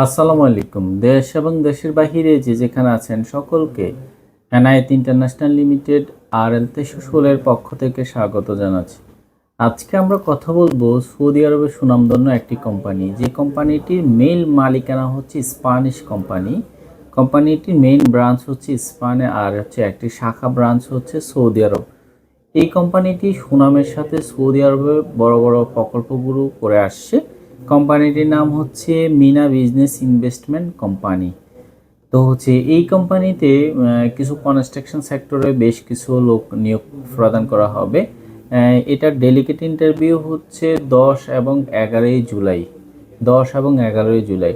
আসসালামু আলাইকুম। দেশ এবং দেশের বাহিরে যে যেখানে আছেন সকলকে এনআইএত ইন্টারন্যাশনাল লিমিটেড আর এল তেশুসুলের পক্ষ থেকে স্বাগত জানাচ্ছি। আজকে আমরা কথা বলব সৌদি আরবের সুনামধন্য একটি কোম্পানি। যে কোম্পানিটির মেইন মালিকানা হচ্ছে স্পানিশ কোম্পানি। কোম্পানিটির মেইন ব্রাঞ্চ হচ্ছে স্পানে আর হচ্ছে একটি শাখা ব্রাঞ্চ হচ্ছে সৌদি আরব। এই কোম্পানিটি সুনামের সাথে সৌদি আরবে বড় বড় প্রকল্পগুলো করে আসছে। কোম্পানিটির নাম হচ্ছে মিনা বিজনেস ইনভেস্টমেন্ট কোম্পানি। তো হচ্ছে এই কোম্পানিতে কিছু কনস্ট্রাকশন সেক্টরে বেশ কিছু লোক নিয়োগ প্রদান করা হবে। এটার ডেলিকেট ইন্টারভিউ হচ্ছে দশ এবং এগারোই জুলাই। দশ এবং এগারোই জুলাই।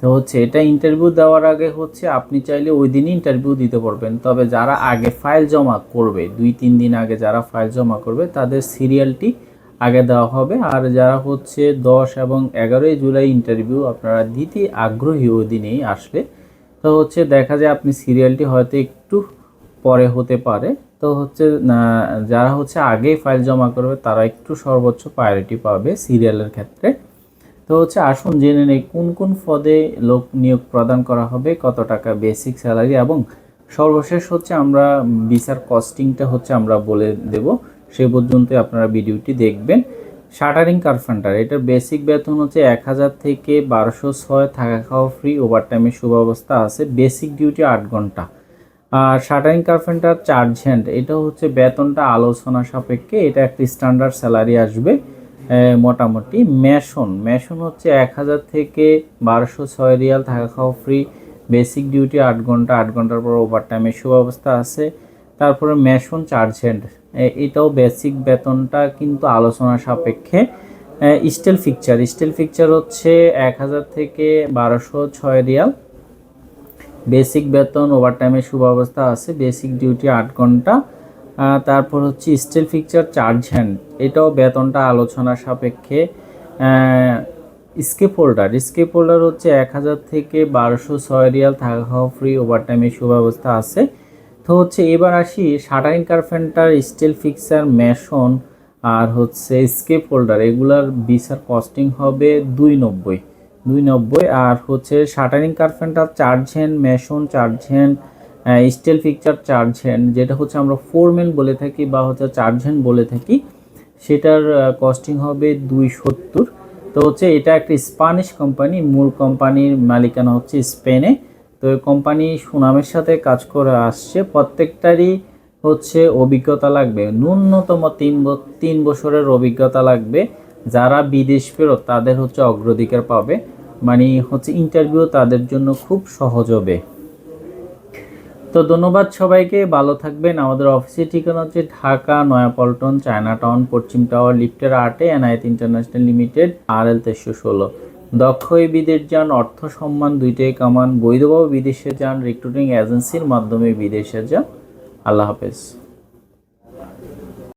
তো হচ্ছে এটা ইন্টারভিউ দেওয়ার আগে হচ্ছে আপনি চাইলে ওই দিনই ইন্টারভিউ দিতে পারবেন। তবে যারা আগে ফাইল জমা করবে, দুই, তিন দিন আগে যারা ফাইল জমা করবে, তাদের সিরিয়ালটি আগে দেওয়া হবে। আর যারা হচ্ছে দশ এবং এগারোই জুলাই ইন্টারভিউ আপনারা দিতে আগ্রহী ওই দিনেই আসলে, তো হচ্ছে দেখা যায় আপনি সিরিয়ালটি হয়তো একটু পরে হতে পারে। তো হচ্ছে যারা হচ্ছে আগে ফাইল জমা করবে, তারা একটু সর্বোচ্চ প্রায়োরিটি পাবে সিরিয়ালের ক্ষেত্রে। তো হচ্ছে আসুন জেনে নেই কোন কোন পদে লোক নিয়োগ প্রদান করা হবে, কত টাকা বেসিক স্যালারি এবং সর্বশেষ হচ্ছে আমরা বিচার কস্টিংটা হচ্ছে আমরা বলে দেব। সে পর্যন্ত আপনারা ভিডিওটি দেখবেন। শাটারিং কার্পেন্টার এটার বেসিক বেতন হচ্ছে এক হাজার থেকে বারোশো ছয় থাকা খাওয়া ফ্রি ওভারটাইমের সুব্যবস্থা আছে বেসিক ডিউটি আট ঘণ্টা। আর শাটারিং কার্পেন্টার চার্জ হ্যান্ড এটা হচ্ছে বেতনটা আলোচনা সাপেক্ষে, এটা একটি স্ট্যান্ডার্ড স্যালারি আসবে মোটামুটি মেশন মেশন হচ্ছে এক হাজার থেকে বারোশো ছয় রিয়াল থাকা খাওয়া ফ্রি বেসিক ডিউটি আট ঘণ্টা, আট ঘণ্টার পর ওভারটাইমের সুব্যবস্থা আছে। তারপরে মেশন চার্জ হ্যান্ড এটাও বেসিক বেতনটা কিন্তু আলোচনা সাপেক্ষে। স্টিল ফিকচার স্টিল ফিকচার হচ্ছে এক হাজার থেকে বারোশো ছয় রিয়াল। বেসিক বেতন ওভারটাইমের সুব্যবস্থা আছে বেসিক ডিউটি আট ঘণ্টা। তারপর হচ্ছে স্টিল ফিকচার চার্জ হ্যান্ড এটাও বেতনটা আলোচনা সাপেক্ষে। স্কেপ হোল্ডার স্কেপ হোল্ডার হচ্ছে এক হাজার থেকে বারোশো ছয় রিয়াল, থাকা ফ্রি ওভারটাইমের সুব্যবস্থা আছে। তো হচ্ছে এবার আসি shuttering carpenter, steel fixer mason আর হচ্ছে স্কেপ হোল্ডার। এগুলার বিচার কস্টিং হবে দুই নব্বই। দুই নব্বই আর হচ্ছে shuttering carpenter charge hand mason charge hand steel fixture charge hand যেটা হচ্ছে আমরা ফোরম্যান বলে থাকি বা হচ্ছে চার্জ হ্যান্ড বলে থাকি, সেটার কস্টিং হবে দুই সত্তর তো হচ্ছে এটা একটা স্পানিশ কোম্পানি, মূল কোম্পানির মালিকানা হচ্ছে স্পেনে। তো এই কোম্পানি সুনামের সাথে কাজ করে আসছে। প্রত্যেকটারই হচ্ছে অভিজ্ঞতা লাগবে। ন্যূনতম তিন তিন বছরের অভিজ্ঞতা লাগবে। যারা বিদেশ ফেরত, তাদের হচ্ছে অগ্রাধিকার পাবে। মানে হচ্ছে ইন্টারভিউ তাদের জন্য খুব সহজ হবে। তো ধন্যবাদ সবাইকে। ভালো থাকবেন। আমাদের অফিসের ঠিকানা হচ্ছে ঢাকা, নয়াপল্টন, চায়না টাউন, পশ্চিম টাওয়ার, লিফটের আটে, এনআইএত ইন্টারন্যাশনাল লিমিটেড আর এল তেইশশো ষোলো। দক্ষ এই বিদেশ যান, অর্থ সম্মান দুইটাই কামান। বৈধভাবে বিদেশে যান রিক্রুটিং এজেন্সির মাধ্যমে বিদেশে যান। আল্লাহ হাফেজ।